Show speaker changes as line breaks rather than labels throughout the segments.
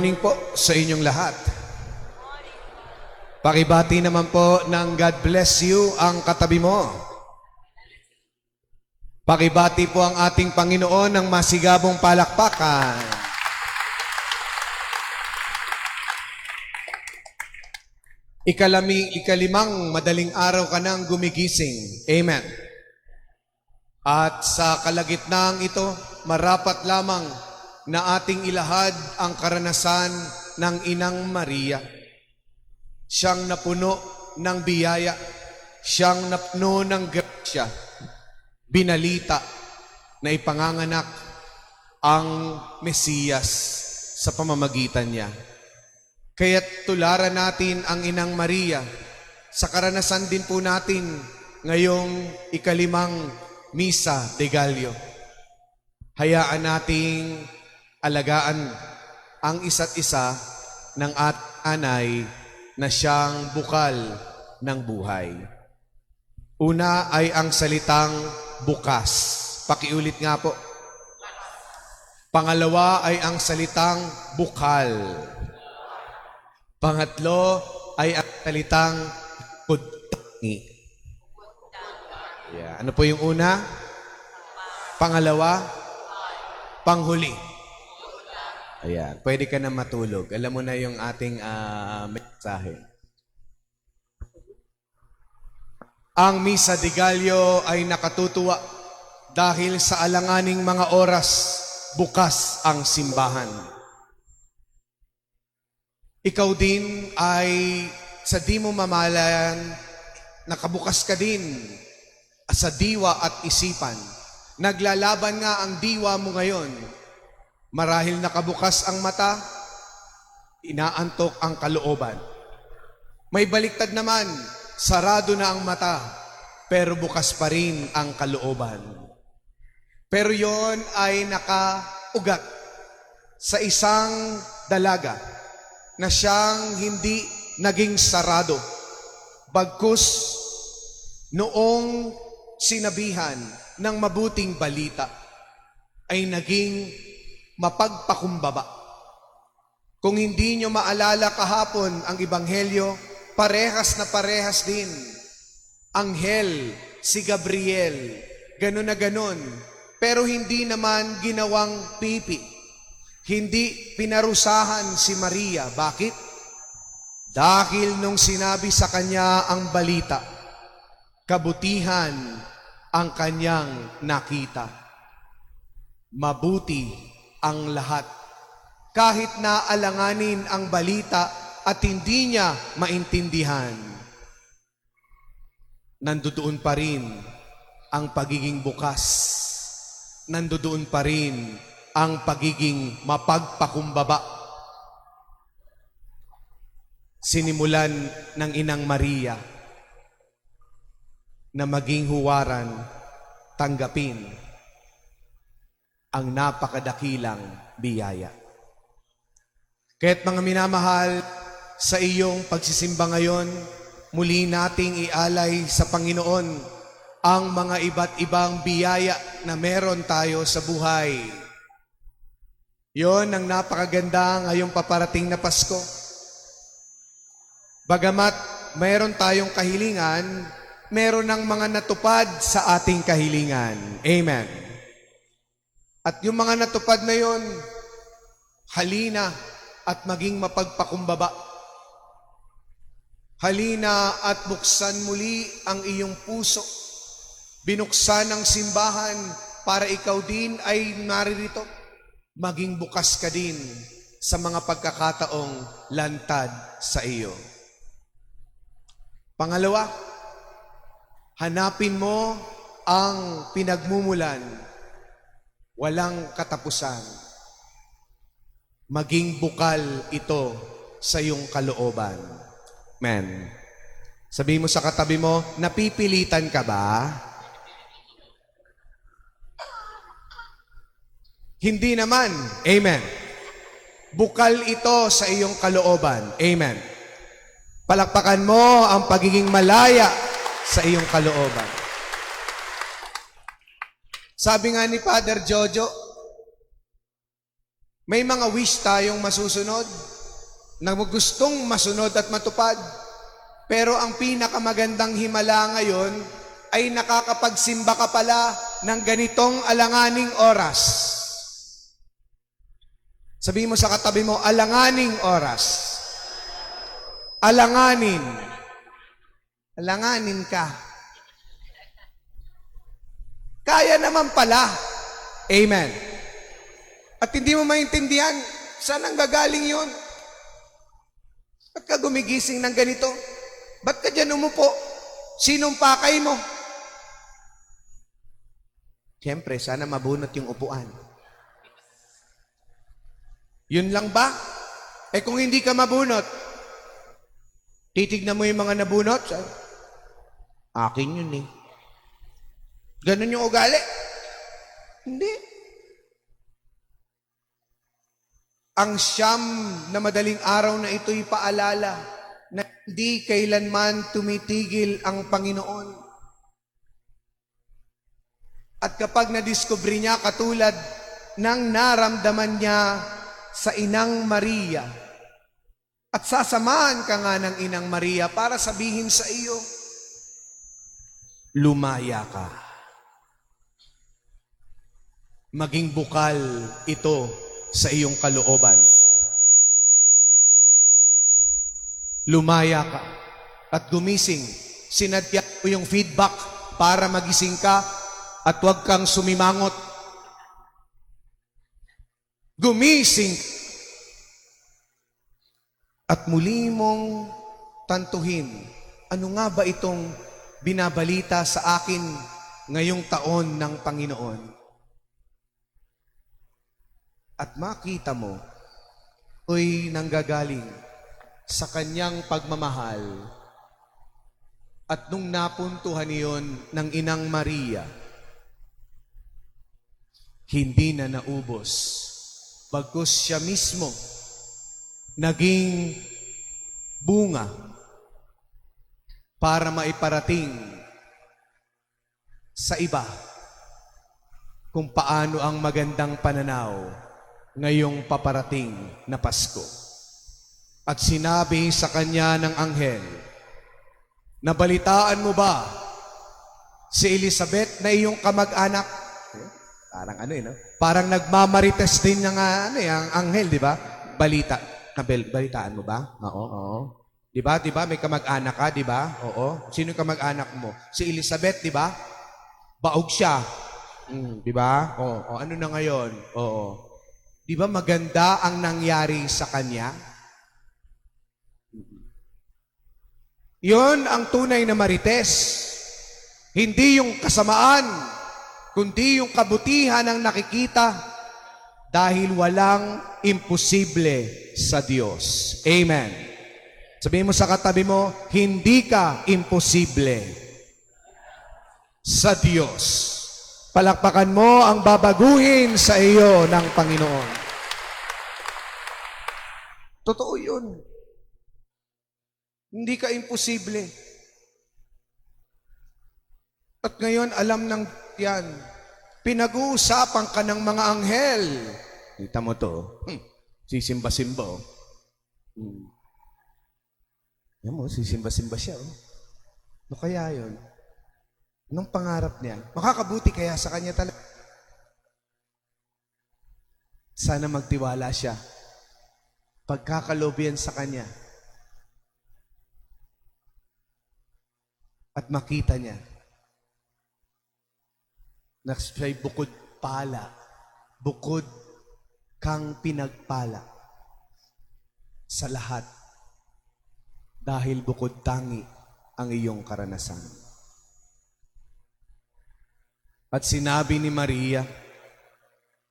Morning po sa inyong lahat. Pakibati naman po ng God bless you ang katabi mo. Pakibati po ang ating Panginoon ng masigabong palakpakan. Ikalami, ikalimang madaling araw ka nang gumigising. Amen. At sa kalagitnang ito, marapat lamang na ating ilahad ang karanasan ng Inang Maria. Siyang napuno ng biyaya, siyang napuno ng grasya, binalita na ipanganganak ang Mesiyas sa pamamagitan niya. Kaya't tularan natin ang Inang Maria sa karanasan din po natin ngayong ikalimang Misa de Gallo. Hayaan nating alagaan ang isa't isa ng at anay na siyang bukal ng buhay. Una ay ang salitang bukas. Pakiulit nga po. Pangalawa ay ang salitang bukal. Pangatlo ay ang salitang kudtangi. Yeah. Ano po yung una? Pangalawa? Panghuli. Ayan. Pwede ka na matulog. Alam mo na yung ating ah, mensahe. Ang Misa de Gallo ay nakatutuwa dahil sa alanganing mga oras bukas ang simbahan. Ikaw din ay sa di mo mamalayan, nakabukas ka din sa diwa at isipan. Naglalaban nga ang diwa mo ngayon. Marahil nakabukas ang mata, inaantok ang kalooban. May baliktad naman, sarado na ang mata, pero bukas pa rin ang kalooban. Pero yon ay nakaugat sa isang dalaga na siyang hindi naging sarado. Bagkus noong sinabihan ng mabuting balita ay naging mapagpakumbaba. Kung hindi nyo maalala kahapon ang Ibanghelyo, parehas na parehas din. Anghel, si Gabriel, ganun na ganun. Pero hindi naman ginawang pipi. Hindi pinarusahan si Maria. Bakit? Dahil nung sinabi sa kanya ang balita, kabutihan ang kanyang nakita. Mabuti ang lahat. Kahit na alanganin ang balita at hindi niya maintindihan, nandoon pa rin ang pagiging bukas. Nandoon pa rin ang pagiging mapagpakumbaba. Sinimulan ng Inang Maria na maging huwaran, tanggapin ang napakadakilang biyaya. Kaya't mga minamahal, sa iyong pagsisimba ngayon, muli nating ialay sa Panginoon ang mga iba't ibang biyaya na meron tayo sa buhay. Yon ang napakaganda ngayong paparating na Pasko. Bagamat mayroon tayong kahilingan, meron ng mga natupad sa ating kahilingan. Amen. At yung mga natupad na yon, halina at maging mapagpakumbaba. Halina at buksan muli ang iyong puso. Binuksan ang simbahan para ikaw din ay naririto. Maging bukas ka din sa mga pagkakataong lantad sa iyo. Pangalawa, hanapin mo ang pinagmumulan. Walang katapusan. Maging bukal ito sa iyong kalooban. Amen. Sabi mo sa katabi mo, napipilitan ka ba? Hindi naman. Amen. Bukal ito sa iyong kalooban. Amen. Palakpakan mo ang pagiging malaya sa iyong kalooban. Sabi nga ni Father Jojo, May mga wish tayong masusunod na gustong masunod at matupad. Pero ang pinakamagandang himala ngayon ay nakakapagsimba ka pala ng ganitong alanganing oras. Sabihin mo sa katabi mo, alanganing oras. Alanganin. Alanganin ka. Kaya naman pala. Amen. At hindi mo maintindihan, saan ang gagaling yon? Ba't ka gumigising ng ganito? Ba't ka dyan umupo? Sinong pakay mo? Siyempre, sana mabunot yung upuan. Yun lang ba? Eh kung hindi ka mabunot, titignan mo yung mga nabunot, sa akin yun eh. Ganun yung ugali. Hindi. Ang siyam na madaling araw na ito'y paalala na hindi kailanman tumitigil ang Panginoon. At kapag nadiskubre niya katulad ng naramdaman niya sa Inang Maria, at sasamahan ka nga ng Inang Maria para sabihin sa iyo, lumaya ka. Maging bukal ito sa iyong kalooban. Lumaya ka at gumising. Sinadya ko yung feedback para magising ka at huwag kang sumimangot. Gumising at muli mong tantuhin, ano nga ba itong binabalita sa akin ngayong taon ng Panginoon? At makita mo, uy nanggagaling sa kanyang pagmamahal. At nung napuntuhan niyon ng Inang Maria, hindi na naubos. Bagkus siya mismo naging bunga para maiparating sa iba kung paano ang magandang pananaw ngayong paparating na Pasko. At sinabi sa kanya ng anghel, Nabalitaan mo ba si Elizabeth na iyong kamag-anak? Parang ano eh, no? Parang nagmamarites din ng ano eh, ang anghel, di ba? Balita. Nabel, balitaan mo ba? Oo, oo. Di ba? Di ba? May kamag-anak ka, di ba? Oo. Sino yung kamag-anak mo? Si Elizabeth, di ba? Baog siya. Mm, di ba? Oo. O, ano na ngayon? Oo. Di ba maganda ang nangyari sa kanya? Yon ang tunay na marites. Hindi yung kasamaan, kundi yung kabutihan ang nakikita dahil walang imposible sa Diyos. Amen. Sabihin mo sa katabi mo, hindi ka imposible sa Diyos. Palakpakan mo ang babaguhin sa iyo ng Panginoon. Totoo yun. Hindi ka imposible. At ngayon, alam ng yan. Pinag-uusapan ka ng mga anghel. Kita mo to. Hmm. Sisimba-simba. Oh. Hmm. Yan mo, sisimba-simba siya. Oh. Ano kaya yun? Anong pangarap niya? Makakabuti kaya sa kanya talaga. Sana magtiwala siya. Pagkakalob yan sa kanya. At makita niya na siya'y bukod pala, bukod kang pinagpala sa lahat dahil bukod tangi ang iyong karanasan. At sinabi ni Maria,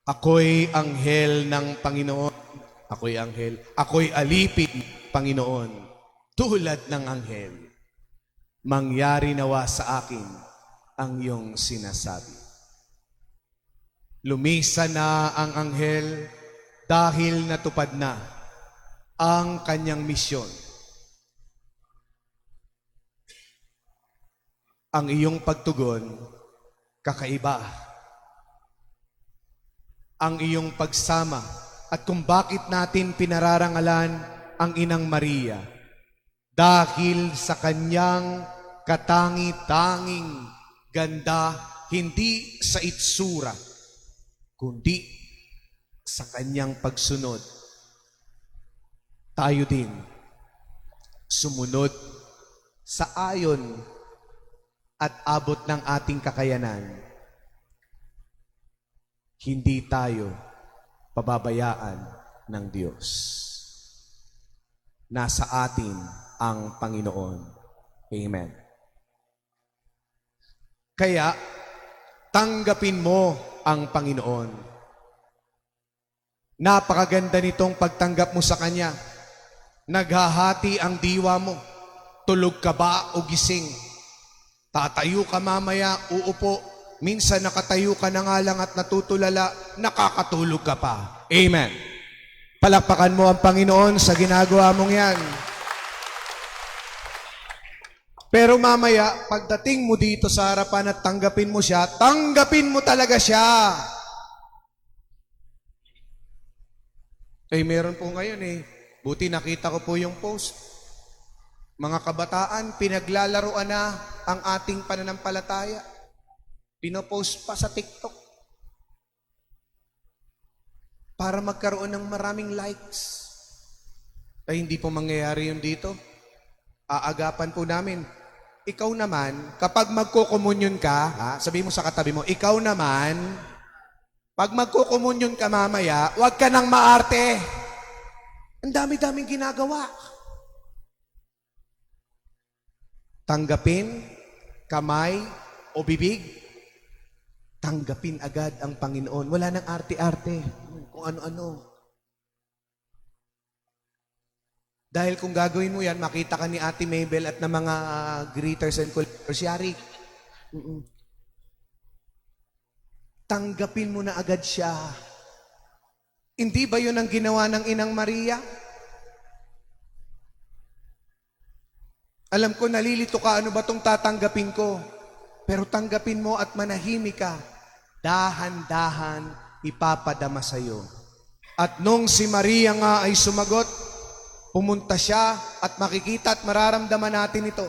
Ako'y anghel ng Panginoon. Ako'y anghel. Ako'y alipin, Panginoon. Tulad ng anghel. Mangyari nawa sa akin ang iyong sinasabi. Lumisa na ang anghel dahil natupad na ang kanyang misyon. Ang iyong pagtugon, kakaiba. Ang iyong pagsama, at kung bakit natin pinararangalan ang Inang Maria. Dahil sa kanyang katangi-tanging ganda, hindi sa itsura, kundi sa kanyang pagsunod. Tayo din sumunod sa ayon at abot ng ating kakayanan. Hindi tayo pababayaan ng Diyos. Nasa atin ang Panginoon. Amen. Kaya, tanggapin mo ang Panginoon. Napakaganda nitong pagtanggap mo sa Kanya. Naghahati ang diwa mo. Tulog ka ba o gising? Tatayo ka mamaya, uupo. Minsan nakatayo ka na nga lang at natutulala, nakakatulog ka pa. Amen. Palakpakan mo ang Panginoon sa ginagawa mong yan. Pero mamaya, pagdating mo dito sa harapan at tanggapin mo siya, tanggapin mo talaga siya. Eh, meron po ngayon eh. Buti nakita ko po yung post. Mga kabataan, pinaglalaroan na ang ating pananampalataya. Pinopost pa sa TikTok. Para magkaroon ng maraming likes. Ay, hindi po mangyayari yun dito. Aagapan po namin. Ikaw naman, kapag magkukomunyon ka, ha, sabi mo sa katabi mo, ikaw naman, pag magkukomunyon ka mamaya, huwag ka nang maarte. Ang dami-daming ginagawa. Tanggapin, kamay, o bibig, tanggapin agad ang Panginoon. Wala nang arte-arte. Kung ano-ano. Dahil kung gagawin mo yan, makita ka ni Ate Mabel at ng mga uh, greeters and collectors, yari. Mm-mm. Tanggapin mo na agad siya. Hindi ba yun ang ginawa ng Inang Maria? Alam ko, nalilito ka, ano ba tong tatanggapin ko? Pero tanggapin mo at manahimik ka. Dahan-dahan ipapadama sa'yo. At nung si Maria nga ay sumagot, pumunta siya at makikita at mararamdaman natin ito.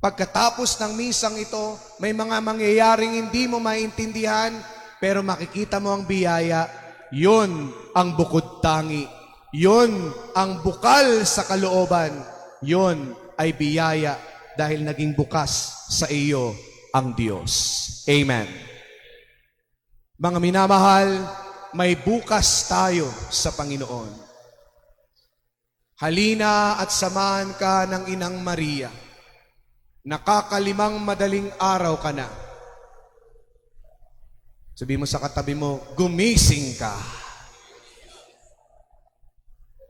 Pagkatapos ng misang ito, may mga mangyayaring hindi mo maintindihan, pero makikita mo ang biyaya. Yun ang bukod tangi. Yun ang bukal sa kalooban. Yun ay biyaya dahil naging bukas sa iyo ang Diyos. Amen. Mga minamahal, may bukas tayo sa Panginoon. Halina at samahan ka ng Inang Maria. Nakakalimang madaling araw ka na. Sabi mo sa katabi mo, gumising ka.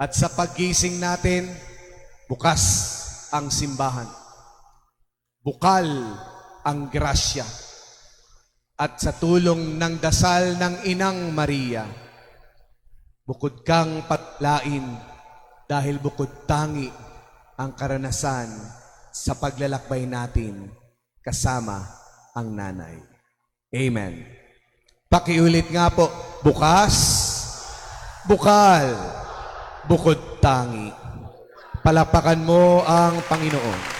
At sa paggising natin, bukas ang simbahan. Bukal ang grasya. At sa tulong ng dasal ng Inang Maria, bukod kang patlain dahil bukod tangi ang karanasan sa paglalakbay natin kasama ang nanay. Amen. Pakiulit nga po, bukas, bukal, bukod tangi. Palapakan mo ang Panginoon.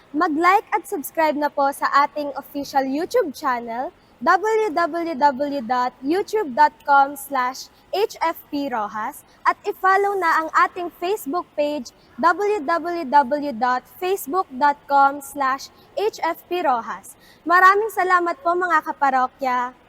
mag-like at subscribe na po sa ating official YouTube channel www.youtube.com slash hfprojas at i-follow na ang ating Facebook page www.facebook.com slash hfprojas. Maraming salamat po mga kaparokya!